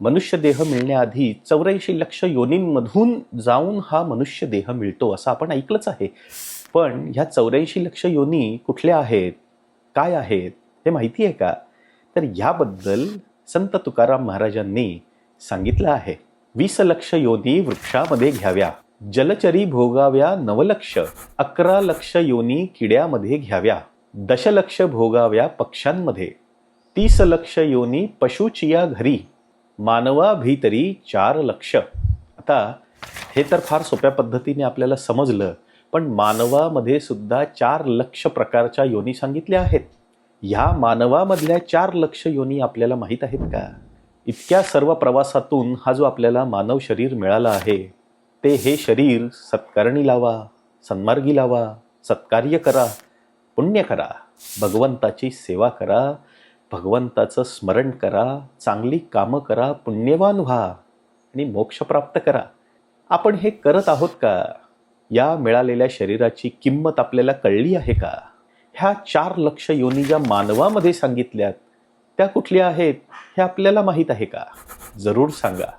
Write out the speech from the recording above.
मनुष्य देह मिळण्याआधी चौऱ्याऐंशी लक्ष योनींमधून जाऊन हा मनुष्य देह मिळतो असं आपण ऐकलंच आहे. पण ह्या चौऱ्याऐंशी लक्ष योनी कुठल्या आहेत? काय आहेत? हे माहिती आहे का? तर ह्याबद्दल संत तुकाराम महाराजांनी सांगितलं आहे. वीस लक्ष योनी वृक्षामध्ये घ्याव्या. जलचरी भोगाव्या नवलक्ष अकरा लक्ष योनी किड्यामध्ये घ्याव्या. दशलक्ष भोगाव्या पक्ष्यांमध्ये. तीस लक्ष योनी पशुचिया घरी मानवा भीतरी चार लक्ष. आता हे तर फार सोप्या पद्धतीने आपल्याला समजलं पण मानवामध्ये सुद्धा चार लक्ष प्रकारच्या योनी सांगितल्या आहेत. ह्या मानवामधल्या चार लक्ष योनी आपल्याला माहीत आहेत का? इतक्या सर्व प्रवासातून हा जो आपल्याला मानव शरीर मिळाला आहे ते हे शरीर सत्कारणी लावा सन्मार्गी लावा सत्कार्य करा पुण्य करा भगवंताची सेवा करा भगवंताचं स्मरण करा चांगली कामं करा पुण्यवान व्हा आणि मोक्ष प्राप्त करा. आपण हे करत आहोत का? या मिळालेल्या शरीराची किंमत आपल्याला कळली आहे का? ह्या चार लक्ष योनी ज्या मानवामध्ये सांगितल्यात त्या कुठल्या आहेत हे आपल्याला माहीत आहे का? जरूर सांगा.